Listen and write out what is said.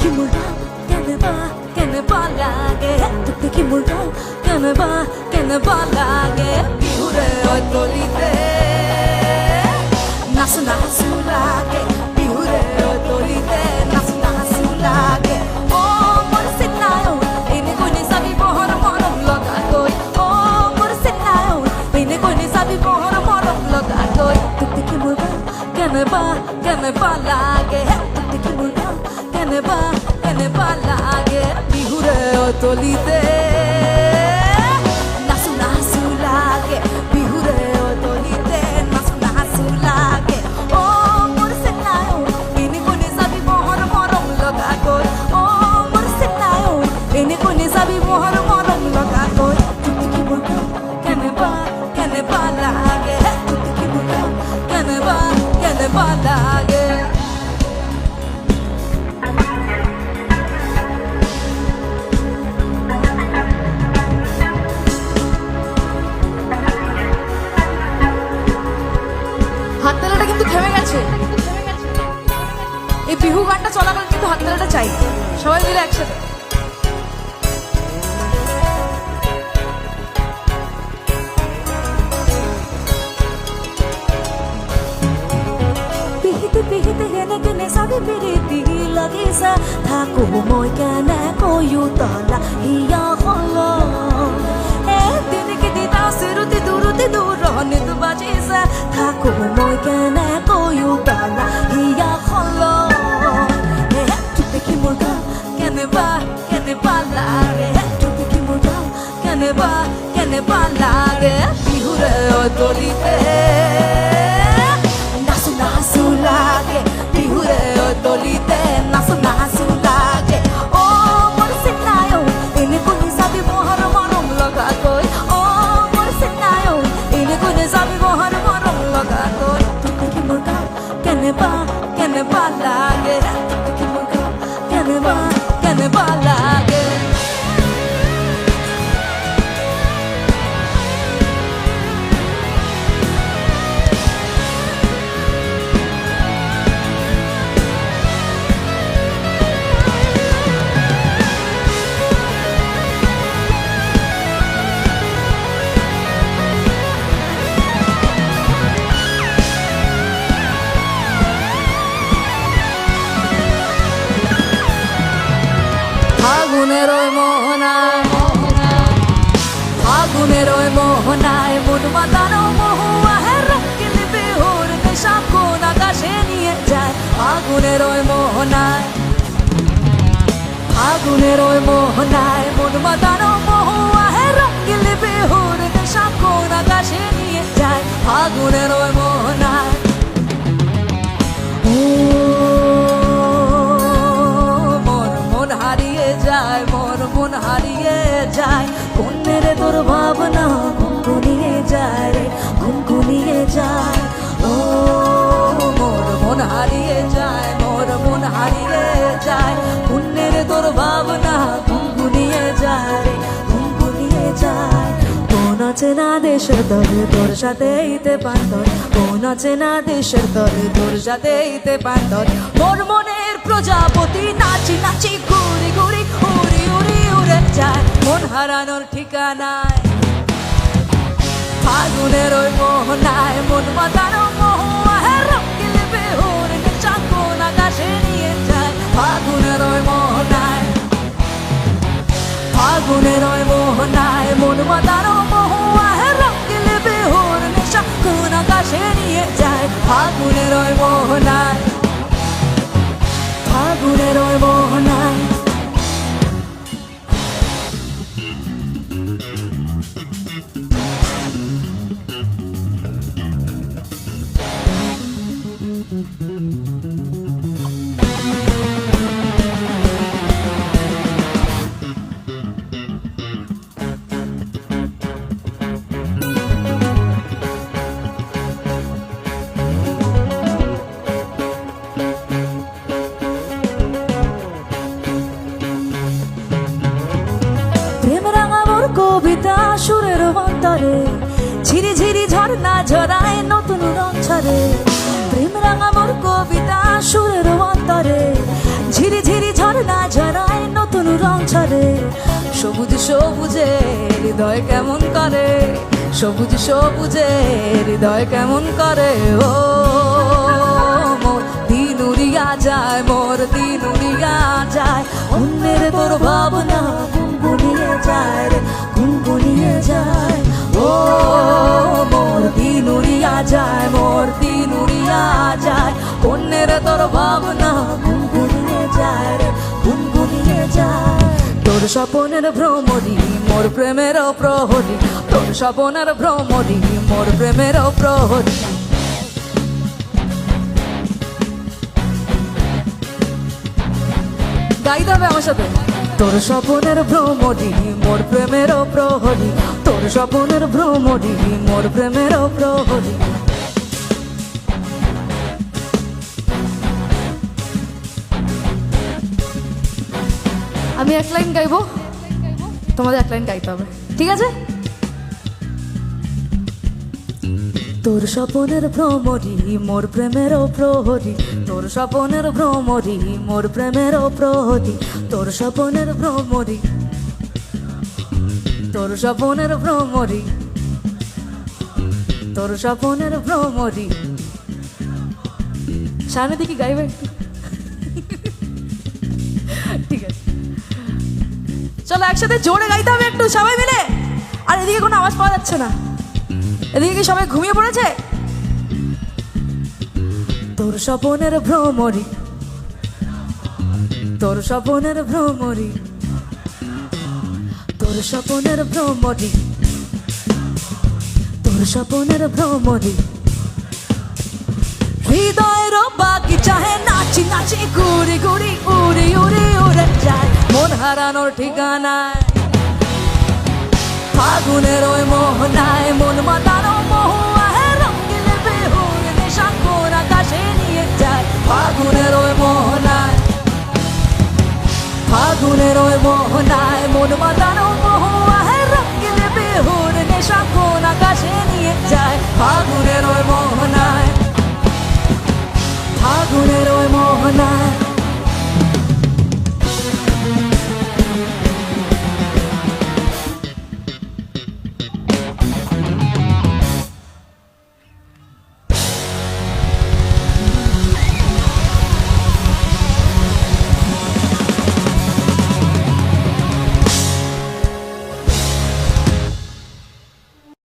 টুকটুকি মুড়া কেন বা কেন বা লাগে টুকটুকি মুড়া কেন বা কেন বা লাগে বিহুরে ওই তলিতে তলিতে এই বিহু গানটা চলাকালীন কিন্তু হাততালাটা চাই। সবাই মিলে একসাথে। থাকো মই কেনে কয়ু তলা হিয়া হলো। এ দিনকে দিতা সিরুতি দুরুতি দূর নিত বাজি সা। থাকো মই কেনে কয়ু তলা হিয়া হলো। তলিতে নাচু নাচু লাগে বিহুরে ও তলিতে নাচু নাচু লাগে। ও মোর সিনায়ো এনে কোনে সাবি মোহর মরম লগা কই ও মোর সিনায়ো এনে কোনে সাবি মোহর মরম লগা কই টুকটুকি মুর্গা কেনে বা কেনে বা লাগে টুকটুকি মুর্গা কেনে বা ফাগুনের মোহনায় ফাগুনের মোহনায় মন মাতানো মহুয়া রঙিন বিহুর নেশা কোন আকাশে নিয়ে যায়। ফাগুনের মোহনায় ফাগুনের মোহনায় মন মাতানো দেশের দলে তোর সাথে ইতে পান্তর। কোন অচেনা দেশের দলে তোর সাথে ইতে পান্তর। মোর মনের প্রজাপতি নাচি নাচি ঘুরি ঘুরি উড়ি উড়ি উড়ে যায়। মন হারানোর ঠিকানায়, ফাগুনের ওই মোহনায় মন মাতানো যায় ঝিরি ঝিরি ঝর্ণা ঝরায় নতুন রং ছড়ে প্রেম রাঙা কবিতা সুরের অন্তরে। ঝিরি ঝিরি ঝর্ণা রং ছড়ে সবুজ সবুজে হৃদয় কেমন করে? সবুজ সবুজে হৃদয় কেমন করে? ও, মোর দিন উড়িয়া যায়, মোর দিন উড়িয়া যায়। অন্যের তোর ভাবনা গুনগুনিয়ে যায় রে, গুনগুনিয়ে যায়। মোর দিন উড়িয়া যায়, মোর দিন উড়িয়া যায়। অন্যের তোর ভাবনা গুনগুনিয়ে যায় রে, গুনগুনিয়ে যায়। তোর স্বপনের ভ্রমরি মোর প্রেমের প্রহরী। তোর স্বপনের ভ্রমরি মোর প্রেমের প্রহরী। গাইতে হবে আমার সাথে। তোর স্বপনের ভ্রমণী, মোর প্রেমের প্রহরী। তোর স্বপনের ভ্রমণী, মোর প্রেমের প্রহরী। আমি এক লাইন গাইবো? তোমাদের এক লাইন গাইতে হবে। ঠিক আছে? তোর স্বপনের ভ্রমরি মোর প্রেমের প্রহরী। তোর স্বপনের ভ্রমরি মোর প্রেমের প্রহরী। তোর স্বপনের ভ্রমরি তোর স্বপনের ভ্রমরি তোর স্বপনের ভ্রমরি সামনে দিকে গাইবে ঠিক আছে। চলো একসাথে জোরে গাইতে হবে একটু, সবাই মিলে। আর এদিকে কোনো আওয়াজ পাওয়া যাচ্ছে না। এদিকে কি সবাই ঘুমিয়ে পড়েছে? তোর স্বপনের ভ্রমরি। তোর স্বপনের ভ্রমরি। তোর স্বপনের ভ্রমরি। তোর স্বপনের ভ্রমরি। হৃদয়ের বাকি চাহে নাচি নাচি, ঘুরি ঘুরি, উড়ি উড়ি উড়ে যায়। মন হারানোর ঠিকানায়। ফাগুনের ওই মোহনায় মন মাতানো মহুয়ায় রঙিনে বেহুর নেশাঙ্কুর আকাশে নিয়ে যায়। ফাগুনের ওই মোহনায় ফাগুনের ওই মোহনায় মন মাতানো মহুয়ায় রঙিনে বেহুর নেশাঙ্কুর আকাশে নিয়ে